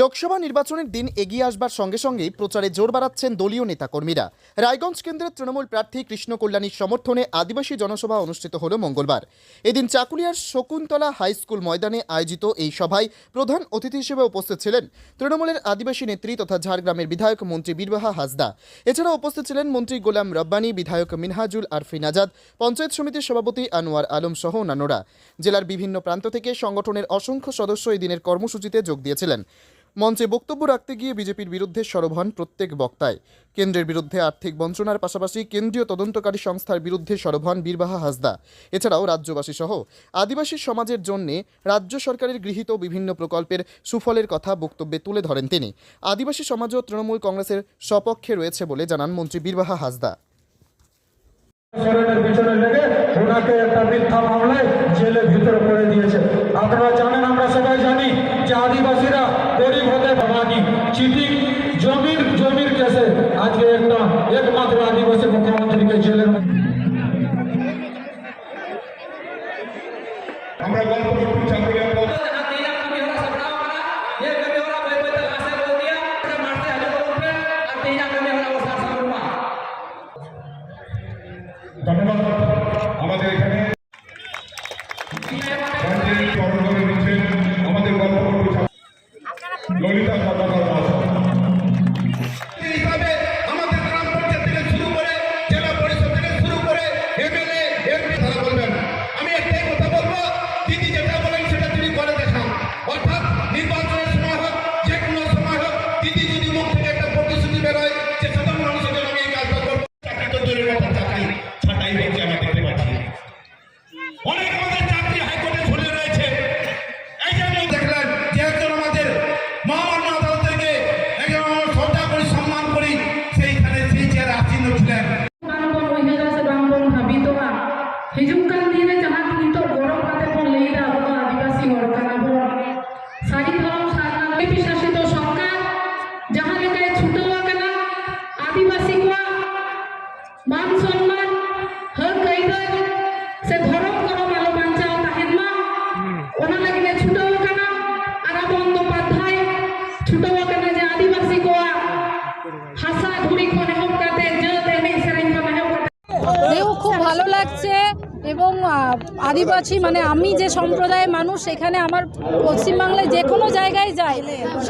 লোকসভা নির্বাচনের দিন এগিয়ে আসবার সঙ্গে সঙ্গেই প্রচারে জোর বাড়াচ্ছেন দলীয় নেতাকর্মীরা। রায়গঞ্জ কেন্দ্রের তৃণমূল প্রার্থী কৃষ্ণ কল্যাণীর সমর্থনে আদিবাসী জনসভা অনুষ্ঠিত হল মঙ্গলবার। এদিন চাকুলিয়ার শকুন্তলা হাই স্কুল ময়দানে আয়োজিত এই সভায় প্রধান অতিথি হিসেবে উপস্থিত ছিলেন তৃণমূলের আদিবাসী নেত্রী তথা ঝাড়গ্রামের বিধায়ক মন্ত্রী বীরবাহা হাসদা। এছাড়া উপস্থিত ছিলেন মন্ত্রী গোলাম রব্বানী, বিধায়ক মিনহাজুল আরফিন আজাদ পঞ্চায়েত সমিতির সভাপতি আনোয়ার আলম সহ অন্যান্যরা। জেলার বিভিন্ন প্রান্ত থেকে সংগঠনের অসংখ্য সদস্য এই দিনের কর্মসূচিতে যোগ দিয়েছিলেন। মঞ্চে বক্তব্য রাখতে গিয়ে বিজেপির বিরুদ্ধে সরব হন প্রত্যেক বক্তায় কেন্দ্রের বিরুদ্ধে আর্থিক বঞ্চনার পাশাপাশি কেন্দ্রীয় তদন্তকারী সংস্থার বিরুদ্ধে সরব হন বীরবাহা হাসদা। এছাড়াও রাজ্যবাসী সহ আদিবাসী সমাজের জন্য রাজ্য সরকারের গৃহীত বিভিন্ন প্রকল্পের সুফলের কথা বক্তব্যে তুলে ধরেন তিনি। আদিবাসী সমাজও তৃণমূল কংগ্রেসের সপক্ষে রয়েছে বলে জানান মন্ত্রী বীরবাহা হাসদা। আপনারা জানেন, আমরা সবাই জানি চিটিং জমির জমির কেসে আজকে একটা একমাত্র আদিবাসী মুখ্যমন্ত্রীকে জেলের মধ্যে আমরা গল্প করতে চাকরি ধন্যবাদ আমাদের এখানে মান সম্মান হক আইদার সে ধরম করম আলো বাঞ্চাও তাহেন মা ওনা লাগিনে ছুটো কানা? আর বন্দ্যোপাধ্যায় ছুটো কানা যে আদিবাসী কোয়া হাসা ধুড়ি খন এহব কাতে জত এনে সেরেন খন কাতে খুব ভালো লাগছে। এবং আদিবাসী মানে আমি যে সম্প্রদায়ের মানুষ সেখানে আমার পশ্চিমবাংলায় যে কোনো জায়গায় যাই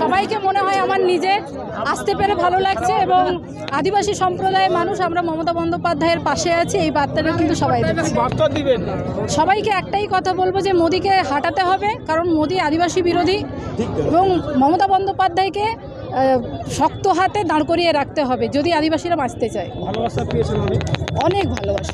সবাইকে মনে হয় আমার নিজে আসতে পেরে ভালো লাগছে এবং আদিবাসী সম্প্রদায়ের মানুষ আমরা মমতা বন্দ্যোপাধ্যায়ের পাশে আছি এই বার্তাটা কিন্তু সবাই। সবাইকে একটাই কথা বলব যে মোদিকে হাঁটাতে হবে কারণ মোদি আদিবাসী বিরোধী এবং মমতা বন্দ্যোপাধ্যায়কে শক্ত হাতে দাঁড় করিয়ে রাখতে হবে যদি আদিবাসীরা বাঁচতে চায়। অনেক। ভালোবাসা।